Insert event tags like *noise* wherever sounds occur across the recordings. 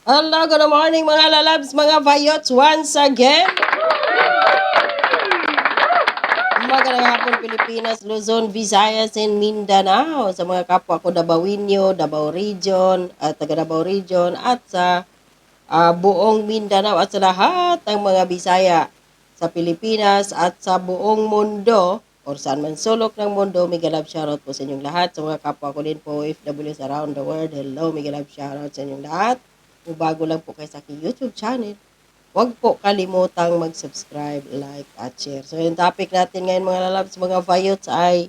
Hello, good morning mga lalabs, mga vayots once again. Magandang hapon Pilipinas, Luzon, Visayas, and Mindanao. Sa mga kapwa ko Dabawinyo, Davao Region, at taga Davao Region, at sa ah, buong Mindanao at sa lahat ng mga Bisaya sa Pilipinas at sa buong mundo or saan man sulok ng mundo, mega love shoutout po sa inyong lahat. Sa mga kapwa ko din po, OFWs around the world, hello, mega love shoutout sa inyong lahat. Kung bago lang po kayo sa aking YouTube channel, huwag po kalimutang mag-subscribe, like, at share. So, yung topic natin ngayon mga lalabs, mga vayots ay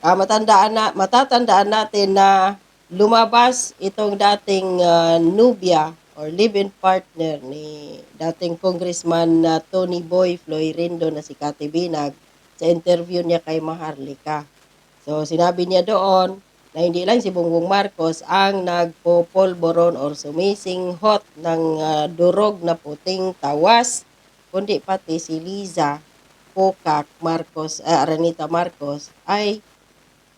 ah, matandaan na, matatandaan natin na lumabas itong dating ah, nubia or live-in partner ni dating congressman na Tony Boy Florindo na si Kati Binag sa interview niya kay Maharlika. So sinabi niya doon na hindi lang si Bongbong Marcos ang nagpopolboron or sumising hot ng ah, durog na puting tawas, kundi pati si Liza Pocac Marcos, ah, Aranita Marcos ay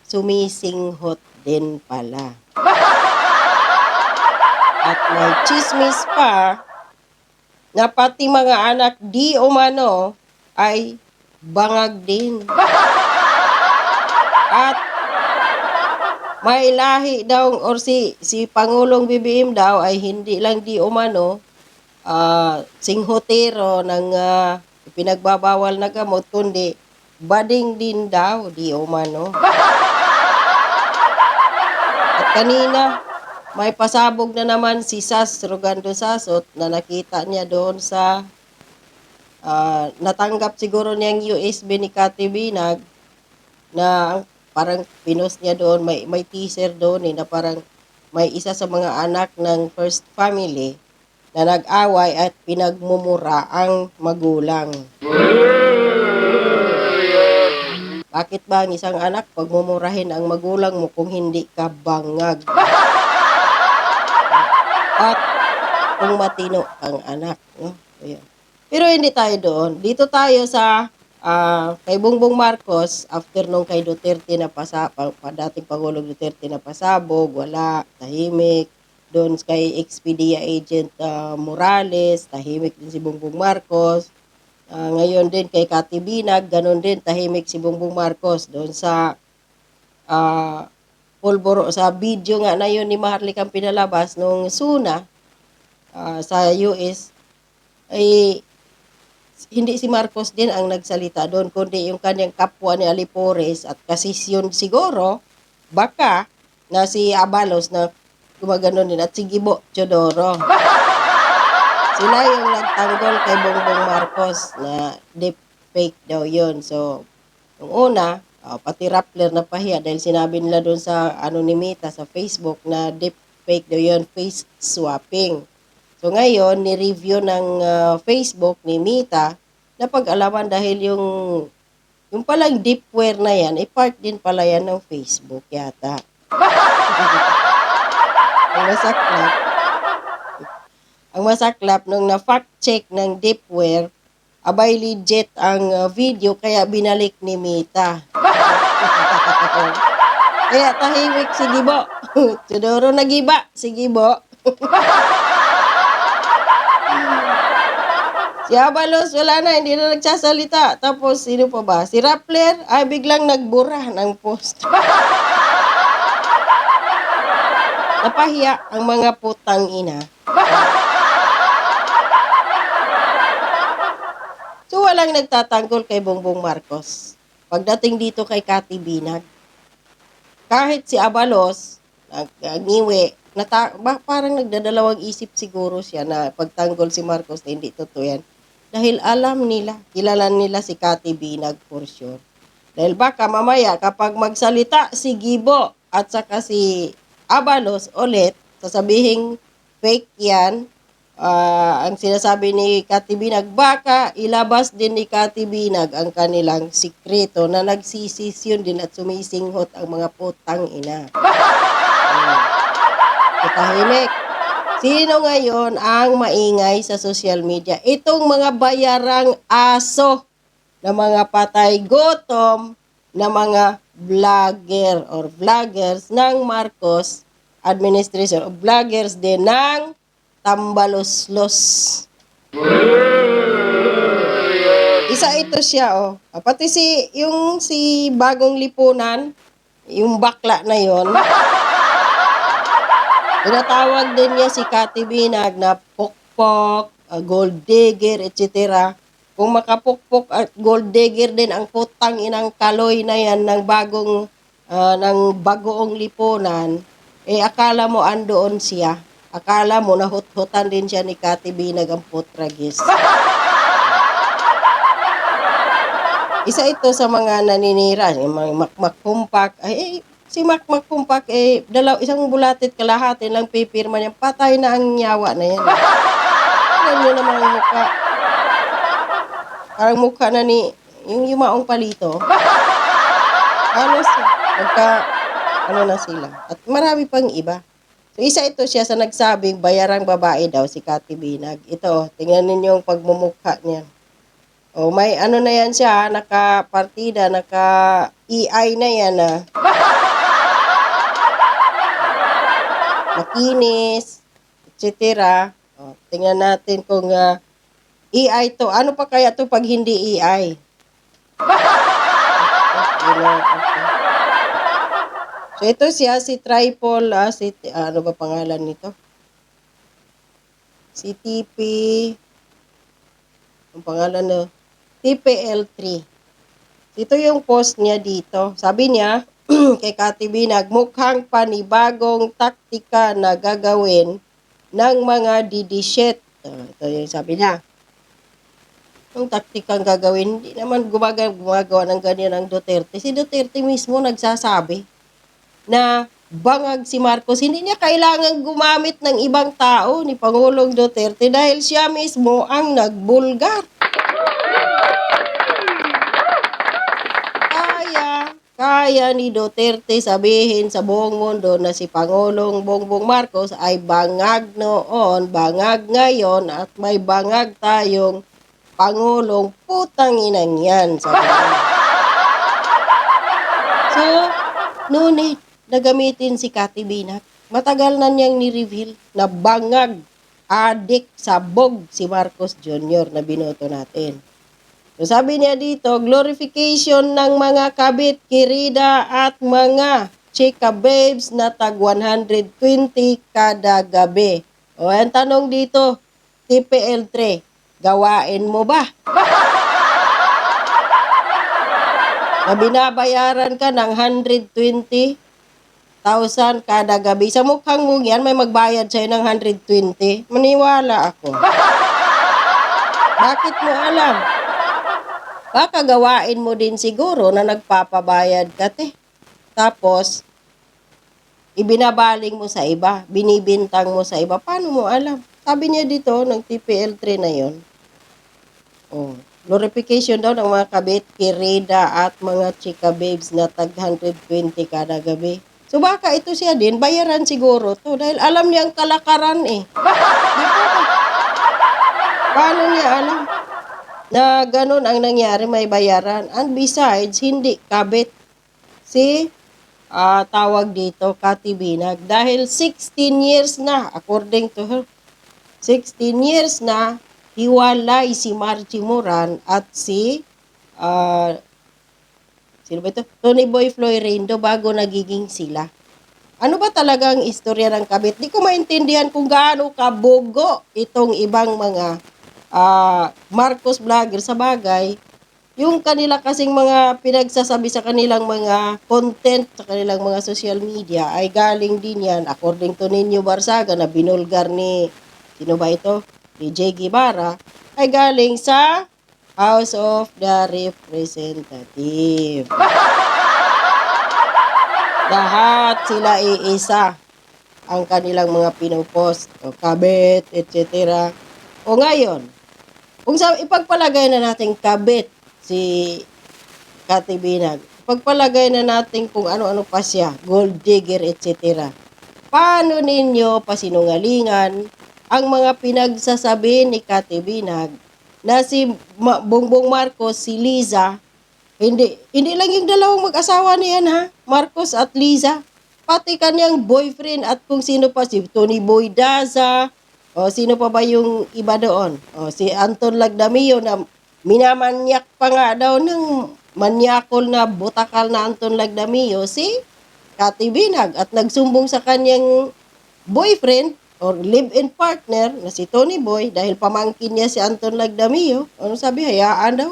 sumisinghot din pala. At may chismis pa na pati mga anak di umano ay bangag din. At may lahi daw or si si Pangulong BBM daw ay hindi lang di umano ah, singhotero ng ah, pinagbabawal na gamot kundi bading din daw di umano. At kanina, may pasabog na naman si Sas Rogando Sasot na nakita niya doon sa ah, natanggap siguro niyang USB ni Kati Binag na parang pinost niya doon, may, may teaser doon eh, na parang may isa sa mga anak ng first family na nag-away at pinagmumura ang magulang. Bakit ba ang isang anak pagmumurahin ang magulang mo kung hindi ka bangag? At kung matino ang anak. No? Ayan. Pero hindi tayo doon. Dito tayo sa ah, kay Bongbong Marcos after nung kay Duterte na pasa, pa, dating Pangulong Duterte na pasabog, wala, tahimik. Doon kay Expedia agent ah, Morales, tahimik din si Bongbong Marcos. Ah, ngayon din kay Kati Binag, ganun din tahimik si Bongbong Marcos doon sa ah pulboro sa video nga na yun ni Maharlika ang pinalabas nung Suna ah, sa US ay hindi si Marcos din ang nagsalita doon kundi yung kanyang kapwa ni Alipores at kasisyon siguro baka na si Abalos na gumagano din at si Gibo Chodoro. *laughs* Sila yung nagtanggol kay Bongbong Marcos na deep fake daw yun. So, yung una, ah, pati Rappler na pahiya dahil sinabi nila doon sa anonymita sa Facebook na deep fake daw yun, face swapping. So ngayon, ni-review ng ah, Facebook ni Mita na pag-alaman dahil yung yung palang deepware na yan, ay part din pala yan ng Facebook yata. *laughs* Ang masaklap, ang masaklap nung na-fact check ng deepware, abay legit ang uh, video kaya binalik ni Mita. *laughs* kaya tahimik si Gibo. *laughs* Tudoro nagiba si Gibo. Si Abalos, wala na, hindi na nagsasalita. Tapos, sino pa ba? Si Rappler, ay biglang nagbura ng post. *laughs* Napahiya ang mga putang ina. So walang nagtatanggol kay Bongbong Marcos. Pagdating dito kay Kati Binag, kahit si Abalos, nag-ngiwi, nata- ba, parang nagdadalawang isip siguro siya na pagtanggol si Marcos na hindi totoo yan. Dahil alam nila, kilala nila si Kati Binag for sure. Dahil baka mamaya kapag magsalita si Gibo at saka si Abalos ulit, sasabihin fake yan, Ah, ang sinasabi ni Kati Binag, baka ilabas din ni Kati Binag ang kanilang sikreto na nagsisisyon din at sumisinghot ang mga putang ina. *laughs* Hmm. Katahimik. Sino ngayon ang maingay sa social media? Itong mga bayarang aso na mga patay gutom na mga vlogger or vloggers ng Marcos administration o vloggers din ng tambalos-los. Isa ito siya, oh. Ah, Pati si, yung si bagong lipunan, yung bakla na yon. *laughs* Tinatawag din niya si Kati Binag na pokpok, ah, gold digger, etc. Kung makapukpok at gold digger din ang putang inang kaloy na yan ng bagong ah, ng bagoong lipunan, eh akala mo andoon siya. Akala mo nahut-hutan din siya ni Kati Binag ang putragis. Isa ito sa mga naninira, yung mga makmakkumpak. Ay, eh, si makmakkumpak, eh, dalaw, isang bulatit kalahati lang pipirma niya. Patay na ang nyawa na yan. Tignan niyo naman ang mukha. Parang mukha na ni, yung yumaong palito. Si, magka, ano na sila. At marami pang iba. So, isa ito siya sa nagsabing bayarang babae daw, si Kati Binag. Ito, tingnan ninyo yung pagmumukha niya. Oh, may ano na yan siya, naka-partida, naka-EI na yan ah. Makinis, etc. Oh, tingnan natin kung ah, EI to. Ano pa kaya to pag hindi EI? So ito siya, si Tripol, ah, si, ah, ano ba pangalan nito? Si TP, ang pangalan no, TPL3. Ito yung post niya dito. Sabi niya, *clears throat* kay Kati Binag, mukhang panibagong taktika na gagawin ng mga didishit. Uh, ito yung sabi niya. Yung taktikang gagawin, hindi naman gumagawa, gumagawa ng ganyan ang Duterte. Si Duterte mismo nagsasabi na bangag si Marcos. Hindi niya kailangan gumamit ng ibang tao ni Pangulong Duterte dahil siya mismo ang nagbulgar. Kaya, ni Duterte sabihin sa buong mundo na si Pangulong Bongbong Marcos ay bangag noon, bangag ngayon, at may bangag tayong Pangulong putang inang yan. Sabi. *laughs* So, noon eh, nagamitin si Kati Binat. Matagal na niyang ni-reveal na bangag, adik, sabog si Marcos Jr. na binoto natin. So sabi niya dito, glorification ng mga kabit, kirida at mga chika babes na tag 120 kada gabi. O ang tanong dito, TPL3, gawain mo ba? *laughs* na binabayaran ka ng 120,000 kada gabi. Sa mukhang mo yan, may magbayad sa'yo ng 120. Maniwala ako. *laughs* Bakit mo alam? Baka gawain mo din siguro na nagpapabayad ka, te. Tapos, ibinabaling mo sa iba, binibintang mo sa iba. Paano mo alam? Sabi niya dito, ng TPL3 na yon. Oh, glorification daw ng mga kabit, kirida at mga chika babes na tag 120 kada gabi. So baka ito siya din, bayaran siguro to dahil alam niya ang kalakaran eh. *laughs* Paano niya alam? Na ganun ang nangyari, may bayaran. And besides, hindi kabit si ah, tawag dito, Kati Binag. Dahil 16 years na, according to her, 16 years na, hiwalay si Margie Moran at si ah, sino ba ito? Tony Boy Florindo bago nagiging sila. Ano ba talaga ang istorya ng kabit? Di ko maintindihan kung gaano kabogo itong ibang mga ah, Marcos vlogger sa bagay. Yung kanila kasing mga pinagsasabi sa kanilang mga content sa kanilang mga social media ay galing din yan according to Ninyo Barsaga na binulgar ni sino ba ito? Ni J. Guevara ay galing sa House of the Representative. *laughs* Lahat sila iisa ang kanilang mga pinupost o kabit, etc. O ngayon, kung sa ipagpalagay na natin kabit si Kati Binag, ipagpalagay na natin kung ano-ano pa siya, gold digger, etc. Paano ninyo pasinungalingan ang mga pinagsasabi ni Kati Binag na si Bongbong Marcos, si Liza, hindi, hindi lang yung dalawang mag-asawa niyan ha, Marcos at Liza. Pati kanyang boyfriend at kung sino pa, si Tony Boy Daza, O sino pa ba yung iba doon? O si Anton Lagdamio na minamanyak pa nga daw ng manyakol na butakal na Anton Lagdamio si Kati Binag at nagsumbong sa kanyang boyfriend or live-in partner na si Tony Boy dahil pamangkin niya si Anton Lagdamio. Ano sabi? Hayaan daw.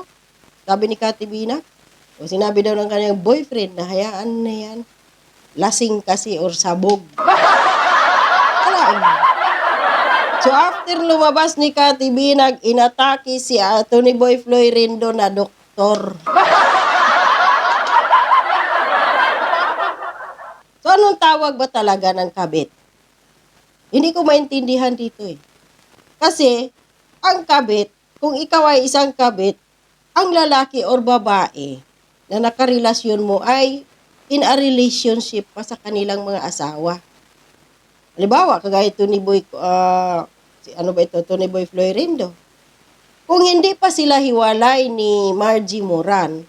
Sabi ni Kati Binag. O sinabi daw ng kanyang boyfriend na hayaan na yan. Lasing kasi or sabog. *laughs* Alam. So after lumabas ni Kati Binag, inatake si ah, Tony Boy Florindo na doktor. so anong tawag ba talaga ng kabit? Hindi ko maintindihan dito eh. Kasi ang kabit, kung ikaw ay isang kabit, ang lalaki or babae na nakarelasyon mo ay in a relationship pa sa kanilang mga asawa. Halimbawa, kagaya ito ni Boy, ah, si, ano ba ito, Tony Boy Florindo. Kung hindi pa sila hiwalay ni Margie Moran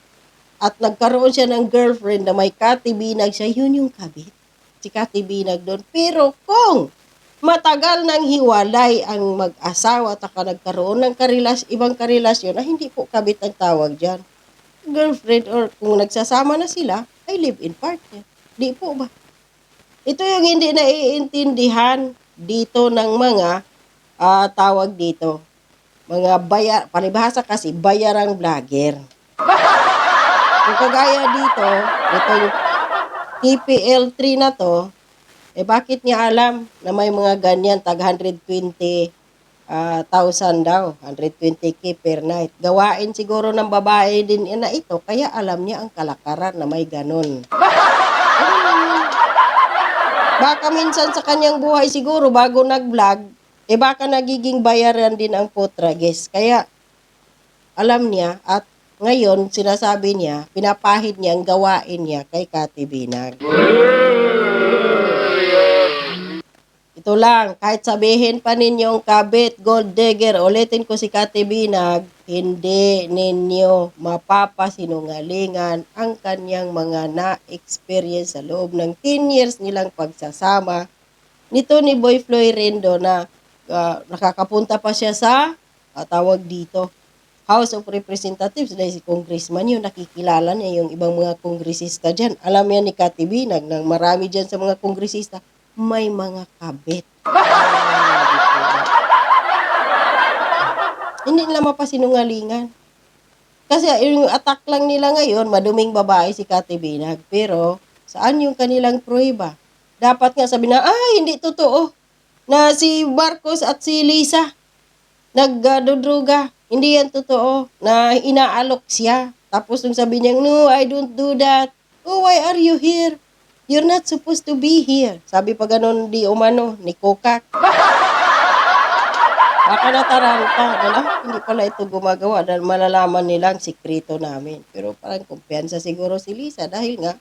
at nagkaroon siya ng girlfriend na may Kati Binag siya, yun yung kabit. Si Kati Binag doon. Pero kung matagal nang hiwalay ang mag-asawa at saka nagkaroon ng karelas, ibang karelasyon, na hindi po kabit ang tawag dyan. Girlfriend or kung nagsasama na sila, ay live-in partner. Di po ba? Ito yung hindi naiintindihan dito ng mga ah, tawag dito. Mga bayar, palibhasa kasi bayarang vlogger. Kung kagaya dito, itong TPL3 na to, eh bakit niya alam na may mga ganyan, tag 120 ah, thousand daw, 120k per night. Gawain siguro ng babae din na ito, kaya alam niya ang kalakaran na may ganun. Baka minsan sa kanyang buhay siguro bago nag-vlog, eh baka nagiging bayaran din ang potrages. Kaya alam niya at ngayon sinasabi niya, pinapahid niya ang gawain niya kay Kati Binag. Ito lang, kahit sabihin pa ninyong kabit, gold digger, ulitin ko si Kati Binag, hindi ninyo mapapasinungalingan ang kanyang mga na-experience sa loob ng 10 years nilang pagsasama nito ni Boy Florindo na ah, nakakapunta pa siya sa ah, tawag dito House of Representatives dahil si congressman yun, nakikilala niya yung ibang mga kongresista dyan. Alam yan ni Kati Binag nang marami dyan sa mga kongresista, may mga kabit. Ah? *laughs* Hindi nila mapasinungalingan. Kasi yung attack lang nila ngayon, maduming babae si Kati Binag. Pero, saan yung kanilang prueba? Dapat nga sabi na, ay, hindi totoo. Na si Marcos at si Lisa, nagdudruga. Hindi yan totoo. Na inaalok siya. Tapos nung sabi niya, no, I don't do that. Oh, why are you here? You're not supposed to be here. Sabi pa ganun di umano, ni Kokak. Baka nataranta. Wala, hindi pala ito gumagawa dahil malalaman nilang sikreto namin. Pero parang kumpiyansa siguro si Lisa dahil nga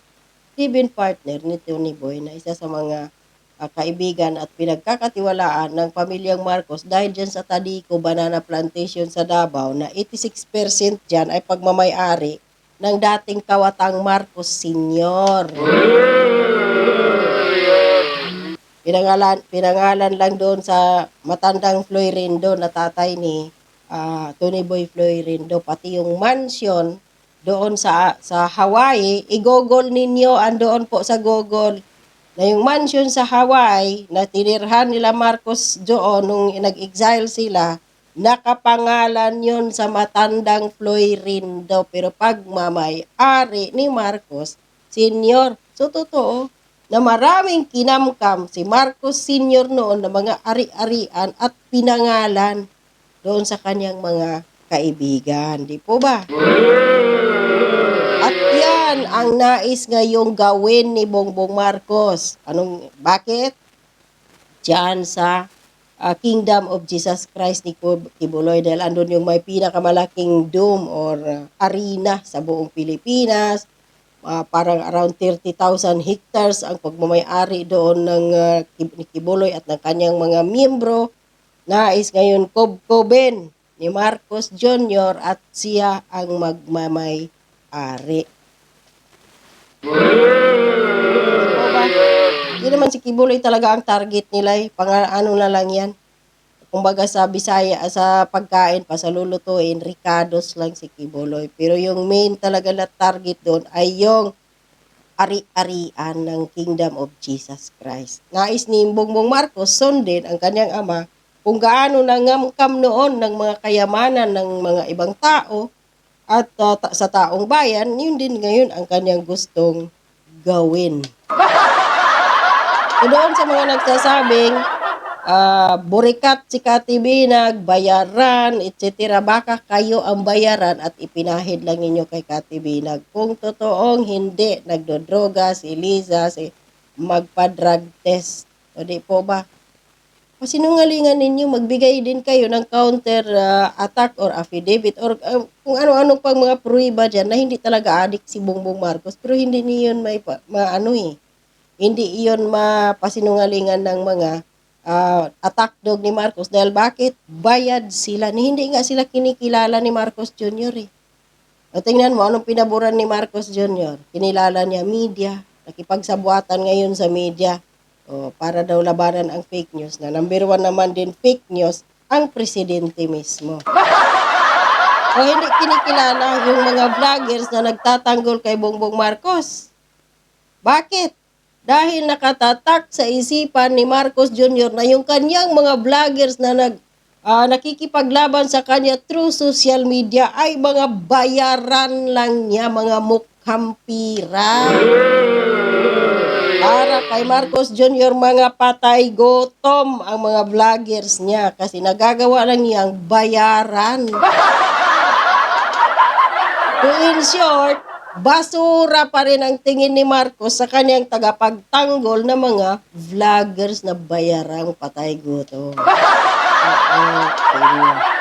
live-in partner ni Tony Boy na isa sa mga ah, kaibigan at pinagkakatiwalaan ng pamilyang Marcos dahil dyan sa Tadico Banana Plantation sa Davao na 86% dyan ay pagmamayari ng dating kawatang Marcos Senior. Pinangalan, pinangalan lang doon sa matandang Florindo na tatay ni ah, Tony Boy Florindo, pati yung mansion doon sa sa Hawaii, i-google ninyo, andoon po sa Google, na yung mansion sa Hawaii na tinirhan nila Marcos doon nung nag-exile sila, nakapangalan yun sa matandang Florindo. Pero pag mamay-ari ni Marcos, senior. So, totoo na maraming kinamkam si Marcos Senior noon na mga ari-arian at pinangalan doon sa kanyang mga kaibigan. Di po ba? At yan ang nais ngayong gawin ni Bongbong Marcos. Anong, bakit? Diyan sa ah, Kingdom of Jesus Christ ni Kib- Kibuloy dahil andun yung may pinakamalaking dome or ah, arena sa buong Pilipinas. Ah, parang around 30,000 hectares ang pagmamayari doon ng Kib- ni Kibuloy at ng kanyang mga miyembro. Nais ngayon kob-koben ni Marcos Jr. at siya ang magmamay-ari. Di ba? Di naman si Kibuloy talaga ang target nila eh. Pang ano na lang yan. Kumbaga sa Bisaya, sa pagkain pa, sa lulutuin, ricados lang si Kibuloy. Pero yung main talaga na target doon ay yung ari-arian ng Kingdom of Jesus Christ. Nais ni Bongbong Marcos sundin ang kanyang ama kung gaano nangamkam noon ng mga kayamanan ng mga ibang tao at uh, ta- sa taong bayan, yun din ngayon ang kanyang gustong gawin. *laughs* So doon sa mga nagsasabing, ah, burikat si Katibi, nagbayaran, etc. Baka kayo ang bayaran at ipinahid lang ninyo kay Katibinag. Kung totoong hindi, nagdodroga si Liza, si magpa-drug test. O di po ba? Pasinungalingan ninyo, magbigay din kayo ng counter ah, attack or affidavit or ah, kung ano-ano pang mga pruiba dyan na hindi talaga adik si Bongbong Marcos pero hindi niyon may maano eh. Hindi iyon mapasinungalingan ng mga ah, attack dog ni Marcos dahil bakit? Bayad sila. Ni, hindi nga sila kinikilala ni Marcos Jr. eh. O tingnan mo, anong pinaburan ni Marcos Jr.? Kinilala niya media. Nakipagsabuatan ngayon sa media. O, para daw labanan ang fake news na number one naman din fake news ang presidente mismo. *laughs* o hindi kinikilala yung mga vloggers na nagtatanggol kay Bongbong Marcos. Bakit? Dahil nakatatak sa isipan ni Marcos Jr. na yung kanyang mga vloggers na nag ah, nakikipaglaban sa kanya through social media ay mga bayaran lang niya, mga mukhang pira. Para kay Marcos Jr. mga patay gutom ang mga vloggers niya kasi nagagawa lang niyang bayaran. *laughs* In short, basura pa rin ang tingin ni Marcos sa kanyang tagapagtanggol na mga vloggers na bayarang patay gutom. *laughs* Oo, tingnan.